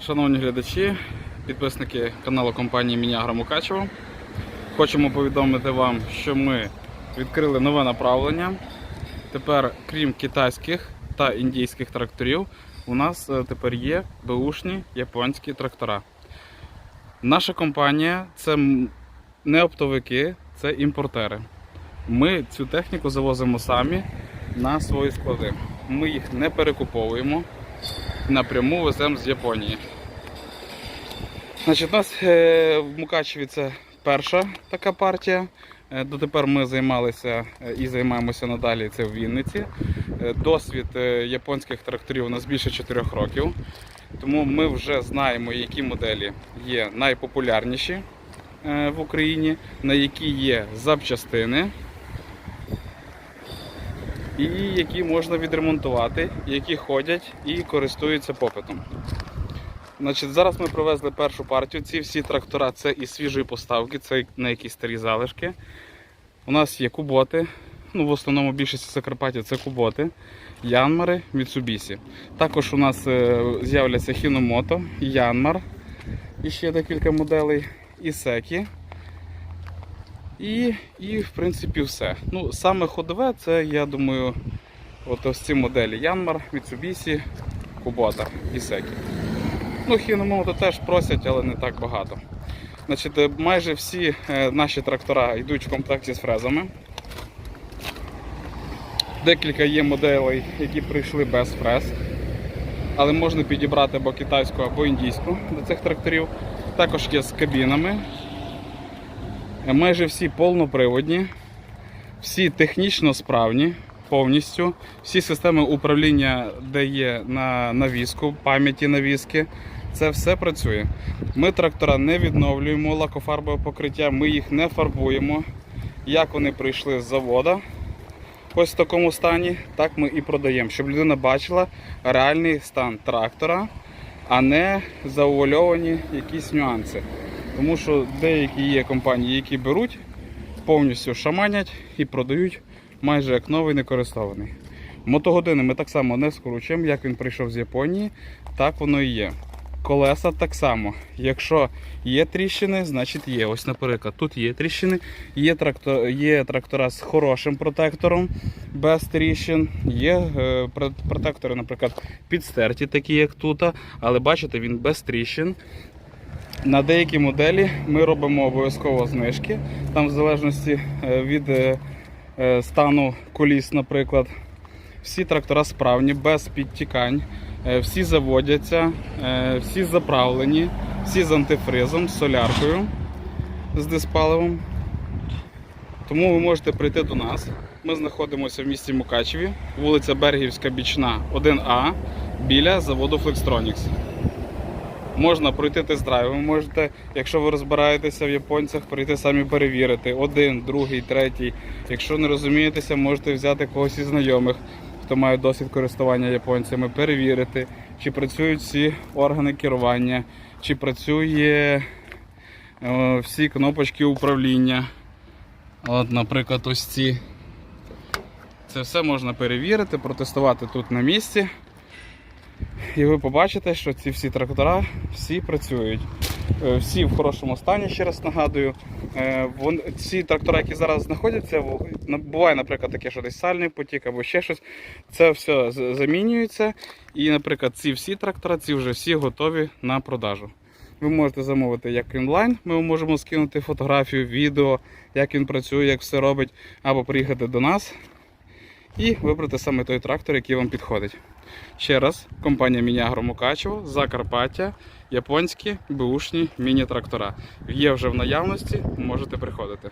Шановні глядачі, підписники каналу компанії Мінягра Мукачево. Хочемо повідомити вам, що ми відкрили нове направлення. Тепер, крім китайських та індійських тракторів, у нас е, тепер є беушні японські трактора. Наша компанія це не оптовики, це імпортери. Ми цю техніку завозимо самі на свої склади. Ми їх не перекуповуємо, напряму веземо з Японії. Значить, у нас е, в Мукачеві це перша така партія. Е, Дотепер ми займалися е, і займаємося надалі це в Вінниці. Досвід японських тракторів у нас більше 4 років. Тому ми вже знаємо, які моделі є найпопулярніші в Україні, на які є запчастини, і які можна відремонтувати, які ходять і користуються попитом. Значить, зараз ми привезли першу партію. Ці всі трактора це із свіжої поставки, це на якісь старі залишки. У нас є куботи. Ну, в основному більшість Закарпаття це куботи, Янмари, Mitsubishi. Також у нас е, з'являться Хіномото, Янмар, і ще декілька моделей, і Секі. І, і в принципі все. Ну, саме ходове це, я думаю, от ось ці моделі Янмар, Mitsubishi, Кубота і Секі. Ну, хіномото теж просять, але не так багато. Значить, е, майже всі е, наші трактора йдуть в комплекті з фрезами. Декілька є моделей, які прийшли без фрез. Але можна підібрати або китайську, або індійську до цих тракторів. Також є з кабінами. Майже всі повноприводні, всі технічно справні повністю. Всі системи управління, де є на навіску, пам'яті навіски, це все працює. Ми трактора не відновлюємо лакофарбове покриття, ми їх не фарбуємо. Як вони прийшли з завода, ось в такому стані, так ми і продаємо, щоб людина бачила реальний стан трактора, а не заувальовані якісь нюанси. Тому що деякі є компанії, які беруть, повністю шаманять і продають майже як новий некористований. Мотогодини ми так само не скручуємо, як він прийшов з Японії, так воно і є. Колеса так само. Якщо є тріщини, значить є. Ось, наприклад, тут є тріщини, є, трактор, є трактора з хорошим протектором, без тріщин, є е, протектори, наприклад, підстерті, такі як тут, але бачите, він без тріщин. На деякі моделі ми робимо обов'язково знижки, там в залежності е, від е, е, стану коліс, наприклад. Всі трактора справні, без підтікань, всі заводяться, всі заправлені, всі з антифризом, з соляркою, з диспаливом. Тому ви можете прийти до нас. Ми знаходимося в місті Мукачеві, вулиця Бергівська Бічна, 1А, біля заводу Flextronics. Можна пройти тест-драйв, ви можете, якщо ви розбираєтеся в японцях, прийти самі перевірити. Один, другий, третій. Якщо не розумієтеся, можете взяти когось із знайомих, хто має досвід користування японцями, перевірити, чи працюють всі органи керування, чи працює е, всі кнопочки управління. От, наприклад, ось ці. Це все можна перевірити, протестувати тут на місці. І ви побачите, що ці всі трактора всі працюють. Е, Всі в хорошому стані, ще раз нагадую. Е, Ці трактора, які зараз знаходяться, буває, наприклад, таке, що десь сальний потік або ще щось. Це все замінюється. І, наприклад, ці всі трактора, ці вже всі готові на продажу. Ви можете замовити як онлайн, ми можемо скинути фотографію, відео, як він працює, як все робить, або приїхати до нас і вибрати саме той трактор, який вам підходить. Ще раз, компанія Мініагро Мукачево, Закарпаття, японські бушні міні-трактора. Є вже в наявності, можете приходити.